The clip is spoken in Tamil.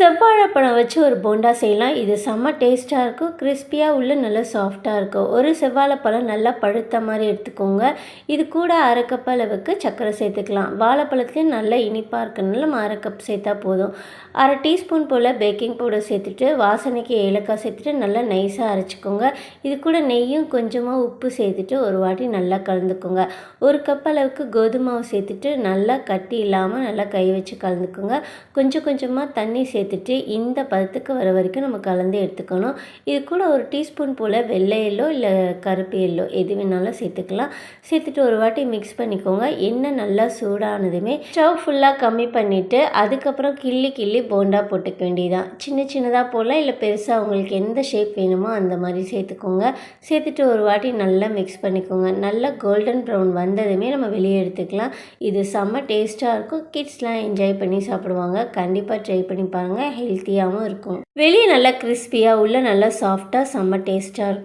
செவ்வாழைப்பழம் வச்சு ஒரு போண்டா செய்யலாம். இது செம்ம டேஸ்ட்டாக இருக்கும் கிறிஸ்பியாக உள்ள நல்லா சாஃப்டாக இருக்கும் ஒரு செவ்வாழைப்பழம் நல்லா பழுத்த மாதிரி எடுத்துக்கோங்க. இது கூட அரை கப் அளவுக்கு சர்க்கரை சேர்த்துக்கலாம். வாழைப்பழத்துலேயும் நல்லா இனிப்பாக இருக்கனால நம்ம அரை கப் சேர்த்தா போதும். அரை டீஸ்பூன் போல் பேக்கிங் பவுடர் சேர்த்துட்டு வாசனைக்கு ஏலக்காய் சேர்த்துட்டு நல்லா நைஸாக அரைச்சிக்கோங்க. இது கூட நெய்யும் கொஞ்சமாக உப்பு சேர்த்துட்டு ஒரு வாட்டி நல்லா கலந்துக்கோங்க. ஒரு கப் அளவுக்கு கோதுமாவை சேர்த்துட்டு நல்லா கட்டி இல்லாமல் நல்லா கை வச்சு கலந்துக்கோங்க. கொஞ்சம் கொஞ்சமாக தண்ணி சேர்த்து சேர்த்துட்டு இந்த பதத்துக்கு வர வரைக்கும் நம்ம கலந்து எடுத்துக்கணும். இது கூட ஒரு டீஸ்பூன் போல் வெள்ளை எல்லோ இல்லை கருப்பு எல்லோ எது வேணாலும் சேர்த்துக்கலாம். சேர்த்துட்டு ஒரு வாட்டி மிக்ஸ் பண்ணிக்கோங்க. எண்ணெய் நல்லா சூடானதுமே ஸ்டவ் ஃபுல்லாக கம்மி பண்ணிவிட்டு அதுக்கப்புறம் கிள்ளி கிள்ளி போண்டா போட்டுக்க வேண்டியதான் சின்ன சின்னதாக போடலாம். இல்லை பெருசாக உங்களுக்கு எந்த ஷேப் வேணுமோ அந்த மாதிரி சேர்த்துக்கோங்க. சேர்த்துட்டு ஒரு வாட்டி நல்லா மிக்ஸ் பண்ணிக்கோங்க. நல்லா கோல்டன் ப்ரௌன் வந்ததுமே நம்ம வெளியே எடுத்துக்கலாம். இது செம்ம டேஸ்ட்டாக இருக்கும். கிட்ஸ்லாம் என்ஜாய் பண்ணி சாப்பிடுவாங்க. கண்டிப்பாக ட்ரை பண்ணி பாருங்கள் ஹெல்த்தியாகவும் இருக்கும். வெளியே நல்லா கிறிஸ்பியாக உள்ள நல்லா சாஃப்டாக செம்ம டேஸ்ட்டாக இருக்கும்.